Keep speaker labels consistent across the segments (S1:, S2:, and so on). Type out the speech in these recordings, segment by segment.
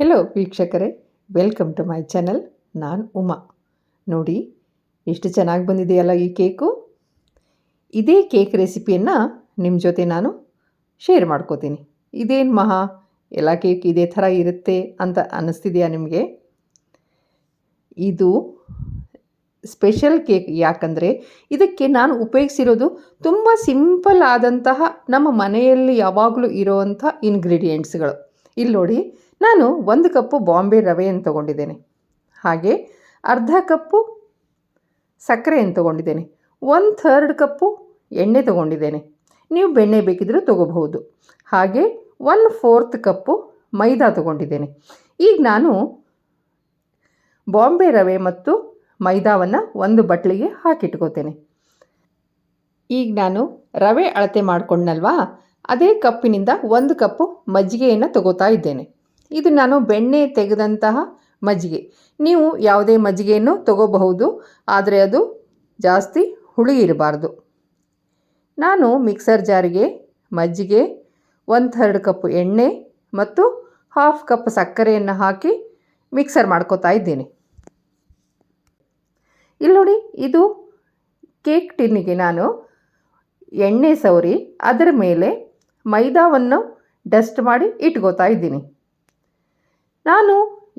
S1: Hello ವೀಕ್ಷಕರೇ. Welcome to my channel ನಾನು ಉಮಾ. ನೋಡಿ, ಎಷ್ಟು ಚೆನ್ನಾಗಿ ಬಂದಿದೆಯಲ್ಲ ಈ ಕೇಕು? ಇದೇ ಕೇಕ್ ರೆಸಿಪಿಯನ್ನು ನಿಮ್ಮ ಜೊತೆ ನಾನು ಶೇರ್ ಮಾಡ್ಕೋತೀನಿ. ಇದೇನು ಮಹಾ? ಎಲ್ಲ ಕೇಕ್ ಇದೇ ಥರ ಇರುತ್ತೆ ಅಂತ ಅನ್ನಿಸ್ತಿದೆಯಾ ನಿಮಗೆ? ಇದು ಸ್ಪೆಷಲ್ ಕೇಕ್ ಯಾಕಂದರೆ ಇದಕ್ಕೆ ನಾನು ಉಪಯೋಗಿಸಿರೋದು ತುಂಬ ಸಿಂಪಲ್ ಆದಂತಹ ನಮ್ಮ ಮನೆಯಲ್ಲಿ ಯಾವಾಗಲೂ ಇರೋವಂಥ ಇಂಗ್ರೀಡಿಯೆಂಟ್ಸ್ಗಳು ಇಲ್ಲಿ ನೋಡಿ ನಾನು ಒಂದು ಕಪ್ಪು ಬಾಂಬೆ ರವೆಯನ್ನು ತಗೊಂಡಿದ್ದೇನೆ. ಹಾಗೆ ಅರ್ಧ ಕಪ್ಪು ಸಕ್ಕರೆಯನ್ನು ತಗೊಂಡಿದ್ದೇನೆ. ಒನ್ ಥರ್ಡ್ ಕಪ್ಪು ಎಣ್ಣೆ ತಗೊಂಡಿದ್ದೇನೆ. ನೀವು ಬೆಣ್ಣೆ ಬೇಕಿದ್ದರೂ ತೊಗೋಬಹುದು. ಹಾಗೆ ಒನ್ ಫೋರ್ತ್ ಕಪ್ಪು ಮೈದಾ ತೊಗೊಂಡಿದ್ದೇನೆ. ಈಗ ನಾನು ಬಾಂಬೆ ರವೆ ಮತ್ತು ಮೈದಾವನ್ನು ಒಂದು ಬಟ್ಲಿಗೆ ಹಾಕಿಟ್ಕೋತೇನೆ. ಈಗ ನಾನು ರವೆ ಅಳತೆ ಮಾಡಿಕೊಂಡ್ನಲ್ವಾ? ಅದೇ ಕಪ್ಪಿನಿಂದ ಒಂದು ಕಪ್ಪು ಮಜ್ಜಿಗೆಯನ್ನು ತಗೋತಾ ಇದ್ದೇನೆ. ಇದು ನಾನು ಬೆಣ್ಣೆ ತೆಗೆದಂತಹ ಮಜ್ಜಿಗೆ. ನೀವು ಯಾವುದೇ ಮಜ್ಜಿಗೆಯನ್ನು ತಗೋಬಹುದು, ಆದರೆ ಅದು ಜಾಸ್ತಿ ಹುಳಿ ಇರಬಾರ್ದು. ನಾನು ಮಿಕ್ಸರ್ ಜಾರಿಗೆ ಮಜ್ಜಿಗೆ ಒಂದು ಥರ್ಡ್ ಕಪ್ ಎಣ್ಣೆ ಮತ್ತು ಹಾಫ್ ಕಪ್ ಸಕ್ಕರೆಯನ್ನು ಹಾಕಿ ಮಿಕ್ಸರ್ ಮಾಡ್ಕೋತಾ ಇದ್ದೀನಿ. ಇಲ್ಲಿ ನೋಡಿ, ಇದು ಕೇಕ್ ಟಿನ್ನಿಗೆ ನಾನು ಎಣ್ಣೆ ಸವರಿ, ಅದರ ಮೇಲೆ ಮೈದಾವನ್ನು ಡಸ್ಟ್ ಮಾಡಿ ಇಟ್ಕೋತಾ ಇದ್ದೀನಿ. ನಾನು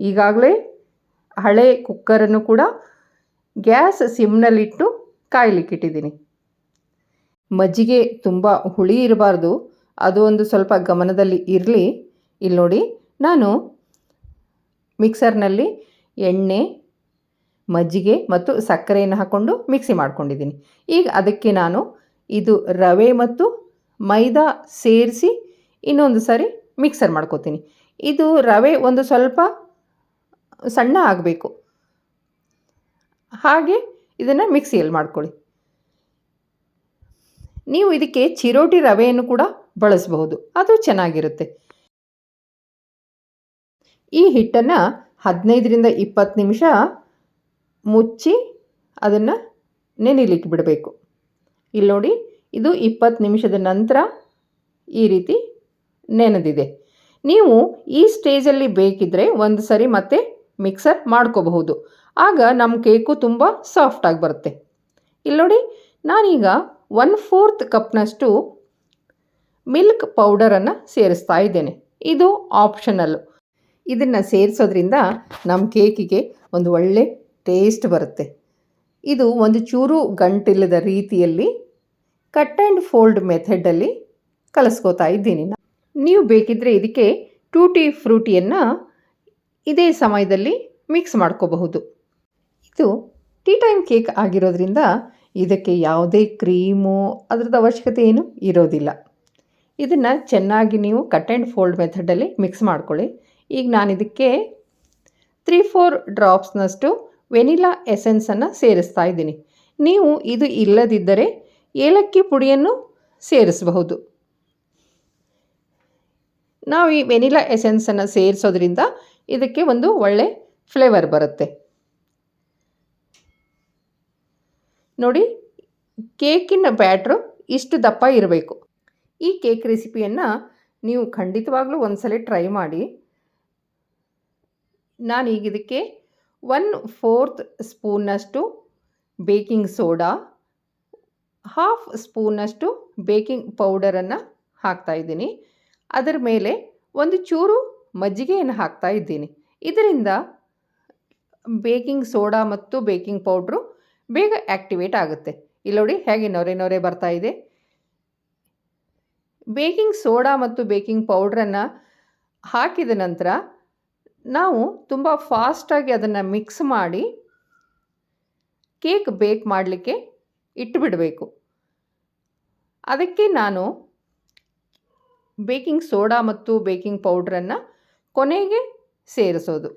S1: ಈಗಾಗಲೇ ಹಳೆ ಕುಕ್ಕರನ್ನು ಕೂಡ ಗ್ಯಾಸ್ ಸಿಮ್ನಲ್ಲಿಟ್ಟು ಕಾಯ್ಲಿಕ್ಕಿಟ್ಟಿದ್ದೀನಿ ಮಜ್ಜಿಗೆ ತುಂಬ ಹುಳಿ ಇರಬಾರ್ದು. ಅದು ಒಂದು ಸ್ವಲ್ಪ ಗಮನದಲ್ಲಿ ಇರಲಿ. ಇಲ್ಲಿ ನೋಡಿ, ನಾನು ಮಿಕ್ಸರ್ನಲ್ಲಿ ಎಣ್ಣೆ, ಮಜ್ಜಿಗೆ ಮತ್ತು ಸಕ್ಕರೆಯನ್ನು ಹಾಕ್ಕೊಂಡು ಮಿಕ್ಸಿ ಮಾಡ್ಕೊಂಡಿದ್ದೀನಿ. ಈಗ ಅದಕ್ಕೆ ನಾನು ಇದು ರವೆ ಮತ್ತು ಮೈದಾ ಸೇರಿಸಿ ಇನ್ನೊಂದು ಸಾರಿ ಮಿಕ್ಸರ್ ಮಾಡ್ಕೋತೀನಿ. ಇದು ರವೆ ಒಂದು ಸ್ವಲ್ಪ ಸಣ್ಣ ಆಗಬೇಕು. ಹಾಗೆ ಇದನ್ನು ಮಿಕ್ಸಿಯಲ್ಲಿ ಮಾಡ್ಕೊಳ್ಳಿ. ನೀವು ಇದಕ್ಕೆ ಚಿರೋಟಿ ರವೆಯನ್ನು ಕೂಡ ಬಳಸಬಹುದು. ಅದು ಚೆನ್ನಾಗಿರುತ್ತೆ. ಈ ಹಿಟ್ಟನ್ನು ಹದಿನೈದರಿಂದ ಇಪ್ಪತ್ತು ನಿಮಿಷ ಮುಚ್ಚಿ ಅದನ್ನು ನೆನೆಲಿಕ್ಕೆ ಬಿಡಬೇಕು. ಇಲ್ಲಿ ನೋಡಿ ಇದು ಇಪ್ಪತ್ತು ನಿಮಿಷದ ನಂತರ ಈ ರೀತಿ ನೆನೆದಿದೆ. ನೀವು ಈ ಸ್ಟೇಜಲ್ಲಿ ಬೇಕಿದ್ದರೆ ಒಂದು ಸರಿ ಮತ್ತೆ ಮಿಕ್ಸರ್ ಮಾಡ್ಕೋಬಹುದು. ಆಗ ನಮ್ಮ ಕೇಕು ತುಂಬ ಸಾಫ್ಟಾಗಿ ಬರುತ್ತೆ. ಇಲ್ಲಿ ನೋಡಿ, ನಾನೀಗ ಒನ್ ಫೋರ್ತ್ ಕಪ್ನಷ್ಟು ಮಿಲ್ಕ್ ಪೌಡರನ್ನು ಸೇರಿಸ್ತಾ ಇದ್ದೇನೆ. ಇದು ಆಪ್ಷನಲ್ಲು ಇದನ್ನು ಸೇರಿಸೋದ್ರಿಂದ ನಮ್ಮ ಕೇಕಿಗೆ ಒಂದು ಒಳ್ಳೆ ಟೇಸ್ಟ್ ಬರುತ್ತೆ. ಇದು ಒಂದು ಚೂರು ಗಂಟಿಲ್ಲದ ರೀತಿಯಲ್ಲಿ ಕಟ್ ಆ್ಯಂಡ್ ಫೋಲ್ಡ್ ಮೆಥಡಲ್ಲಿ ಕಲಿಸ್ಕೋತಾ ಇದ್ದೀನಿ ನೀವು ಬೇಕಿದ್ದರೆ ಇದಕ್ಕೆ ಟೂಟಿ ಫ್ರೂಟಿಯನ್ನು ಇದೇ ಸಮಯದಲ್ಲಿ ಮಿಕ್ಸ್ ಮಾಡ್ಕೋಬಹುದು. ಇದು ಟೀ ಟೈಮ್ ಕೇಕ್ ಆಗಿರೋದ್ರಿಂದ ಇದಕ್ಕೆ ಯಾವುದೇ ಕ್ರೀಮು ಅದರದ ಅವಶ್ಯಕತೆ ಏನು ಇರೋದಿಲ್ಲ. ಇದನ್ನು ಚೆನ್ನಾಗಿ ನೀವು ಕಟ್ ಆ್ಯಂಡ್ ಫೋಲ್ಡ್ ಮೆಥಡಲ್ಲಿ ಮಿಕ್ಸ್ ಮಾಡ್ಕೊಳ್ಳಿ. ಈಗ ನಾನು ಇದಕ್ಕೆ ತ್ರೀ ಫೋರ್ ಡ್ರಾಪ್ಸ್ನಷ್ಟು ವೆನಿಲಾ ಎಸೆನ್ಸನ್ನು ಸೇರಿಸ್ತಾ ಇದ್ದೀನಿ. ನೀವು ಇದು ಇಲ್ಲದಿದ್ದರೆ ಏಲಕ್ಕಿ ಪುಡಿಯನ್ನು ಸೇರಿಸಬಹುದು. ನಾವು ಈ ವೆನಿಲಾ ಎಸೆನ್ಸನ್ನು ಸೇರಿಸೋದ್ರಿಂದ ಇದಕ್ಕೆ ಒಂದು ಒಳ್ಳೆ ಫ್ಲೇವರ್ ಬರುತ್ತೆ. ನೋಡಿ, ಕೇಕಿನ ಬ್ಯಾಟ್ರು ಇಷ್ಟು ದಪ್ಪ ಇರಬೇಕು. ಈ ಕೇಕ್ ರೆಸಿಪಿಯನ್ನು ನೀವು ಖಂಡಿತವಾಗ್ಲೂ ಒಂದ್ಸಲ ಟ್ರೈ ಮಾಡಿ. ನಾನೀಗ ಇದಕ್ಕೆ ಒನ್ ಫೋರ್ತ್ ಸ್ಪೂನ್ನಷ್ಟು ಬೇಕಿಂಗ್ ಸೋಡಾ, ಹಾಫ್ ಸ್ಪೂನಷ್ಟು ಬೇಕಿಂಗ್ ಪೌಡರನ್ನು ಹಾಕ್ತಾಯಿದ್ದೀನಿ ಅದರ ಮೇಲೆ ಒಂದು ಚೂರು ಮಜ್ಜಿಗೆಯನ್ನು ಹಾಕ್ತಾ ಇದ್ದೀನಿ. ಇದರಿಂದ ಬೇಕಿಂಗ್ ಸೋಡಾ ಮತ್ತು ಬೇಕಿಂಗ್ ಪೌಡ್ರು ಬೇಗ ಆ್ಯಕ್ಟಿವೇಟ್ ಆಗುತ್ತೆ. ಇಲ್ಲಿ ನೋಡಿ ಹೇಗೆ ನೊರೆ ನೊರೆ ಬರ್ತಾ ಇದೆ. ಬೇಕಿಂಗ್ ಸೋಡಾ ಮತ್ತು ಬೇಕಿಂಗ್ ಪೌಡ್ರನ್ನು ಹಾಕಿದ ನಂತರ ನಾವು ತುಂಬ ಫಾಸ್ಟಾಗಿ ಅದನ್ನು ಮಿಕ್ಸ್ ಮಾಡಿ ಕೇಕ್ ಬೇಕ್ ಮಾಡಲಿಕ್ಕೆ ಇಟ್ಟುಬಿಡಬೇಕು ಅದಕ್ಕೆ ನಾನು ಬೇಕಿಂಗ್ ಸೋಡಾ ಮತ್ತು ಬೇಕಿಂಗ್ ಪೌಡ್ರನ್ನು ಕೊನೆಗೆ ಸೇರಿಸೋದು.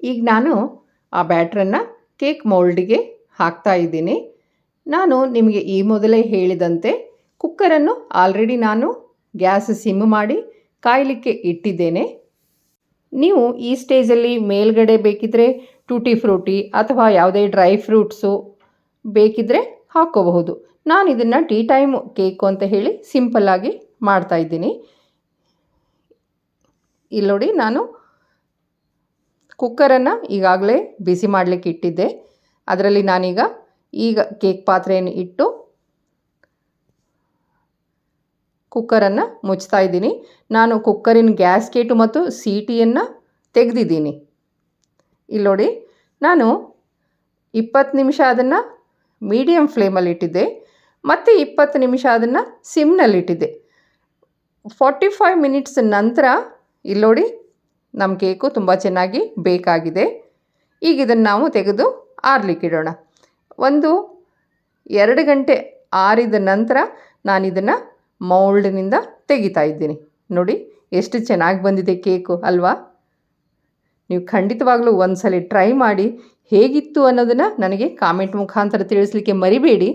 S1: ಈಗ ನಾನು ಆ ಬ್ಯಾಟ್ರನ್ನು ಕೇಕ್ ಮೌಲ್ಡಿಗೆ ಹಾಕ್ತಾ ಇದ್ದೀನಿ. ನಾನು ನಿಮಗೆ ಈ ಮೊದಲೇ ಹೇಳಿದಂತೆ ಕುಕ್ಕರನ್ನು ಆಲ್ರೆಡಿ ನಾನು ಗ್ಯಾಸ್ ಸಿಮ್ ಮಾಡಿ ಕಾಯಲಿಕ್ಕೆ ಇಟ್ಟಿದ್ದೇನೆ. ನೀವು ಈ ಸ್ಟೇಜಲ್ಲಿ ಮೇಲ್ಗಡೆ ಬೇಕಿದ್ದರೆ ಟೂಟಿ ಫ್ರೂಟಿ ಅಥವಾ ಯಾವುದೇ ಡ್ರೈ ಫ್ರೂಟ್ಸು ಬೇಕಿದ್ದರೆ ಹಾಕ್ಕೋಬಹುದು ನಾನು ಇದನ್ನು ಟೀ ಟೈಮ್ ಕೇಕು ಅಂತ ಹೇಳಿ ಸಿಂಪಲ್ಲಾಗಿ ಮಾಡ್ತಾಯಿದ್ದೀನಿ ಇಲ್ಲಿ ನೋಡಿ ನಾನು ಕುಕ್ಕರನ್ನು ಈಗಾಗಲೇ ಬಿಸಿ ಮಾಡಲಿಕ್ಕೆ ಇಟ್ಟಿದ್ದೆ. ಅದರಲ್ಲಿ ನಾನೀಗ ಈಗ ಕೇಕ್ ಪಾತ್ರೆಯನ್ನು ಇಟ್ಟು ಕುಕ್ಕರನ್ನು ಮುಚ್ತಾ ಇದ್ದೀನಿ. ನಾನು ಕುಕ್ಕರಿನ ಗ್ಯಾಸ್ಕೇಟು ಮತ್ತು ಸೀಟಿಯನ್ನು ತೆಗೆದಿದ್ದೀನಿ. ಇಲ್ಲಿ ನೋಡಿ ನಾನು ಇಪ್ಪತ್ತು ನಿಮಿಷ ಅದನ್ನು ಮೀಡಿಯಮ್ ಫ್ಲೇಮಲ್ಲಿ ಇಟ್ಟಿದ್ದೆ. ಮತ್ತು ಇಪ್ಪತ್ತು ನಿಮಿಷ ಅದನ್ನು ಸಿಮ್ನಲ್ಲಿ ಇಟ್ಟಿದ್ದೆ. ಫಾರ್ಟಿ ಫೈವ್ ಮಿನಿಟ್ಸ್ ನಂತರ ಇಲ್ಲಿ ನೋಡಿ ನಮ್ಮ ಕೇಕು ತುಂಬ ಚೆನ್ನಾಗಿ ಬೇಕಾಗಿದೆ. ಈಗ ಇದನ್ನು ನಾವು ತೆಗೆದು ಆರ್ಲಿಕ್ಕಿಡೋಣ ಒಂದು, ಎರಡು ಗಂಟೆ ಆರಿದ ನಂತರ ನಾನು ಇದನ್ನು ಮೌಲ್ಡ್ನಿಂದ ತೆಗಿತಾ ಇದ್ದೀನಿ. ನೋಡಿ, ಎಷ್ಟು ಚೆನ್ನಾಗಿ ಬಂದಿದೆ ಕೇಕು ಅಲ್ವಾ? ನೀವು ಖಂಡಿತವಾಗಲೂ ಒಂದು ಸಲ ಟ್ರೈ ಮಾಡಿ ಹೇಗಿತ್ತು ಅನ್ನೋದನ್ನು ನನಗೆ ಕಾಮೆಂಟ್ ಮುಖಾಂತರ ತಿಳಿಸ್ಲಿಕ್ಕೆ ಮರಿಬೇಡಿ.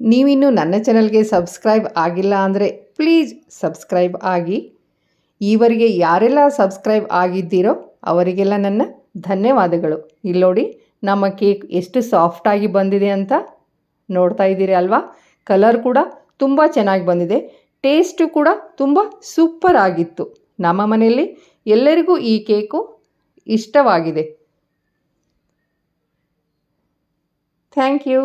S1: ನೀವಿನ್ನೂ ನನ್ನ ಚಾನಲ್ಗೆ ಸಬ್ಸ್ಕ್ರೈಬ್ ಆಗಿಲ್ಲ ಅಂದರೆ ಪ್ಲೀಸ್ ಸಬ್ಸ್ಕ್ರೈಬ್ ಆಗಿ. ಈವರೆಗೆ ಯಾರೆಲ್ಲ ಸಬ್ಸ್ಕ್ರೈಬ್ ಆಗಿದ್ದೀರೋ ಅವರಿಗೆಲ್ಲ ನನ್ನ ಧನ್ಯವಾದಗಳು. ಇಲ್ಲಿ ನೋಡಿ, ನಮ್ಮ ಕೇಕ್ ಎಷ್ಟು ಸಾಫ್ಟಾಗಿ ಬಂದಿದೆ ಅಂತ ನೋಡ್ತಾ ಇದ್ದೀರಿ ಅಲ್ವಾ? ಕಲರ್ ಕೂಡ ತುಂಬ ಚೆನ್ನಾಗಿ ಬಂದಿದೆ. ಟೇಸ್ಟು ಕೂಡ ತುಂಬ ಸೂಪರ್ ಆಗಿತ್ತು. ನಮ್ಮ ಮನೆಯಲ್ಲಿ ಎಲ್ಲರಿಗೂ ಈ ಕೇಕು ಇಷ್ಟವಾಗಿದೆ. Thank you.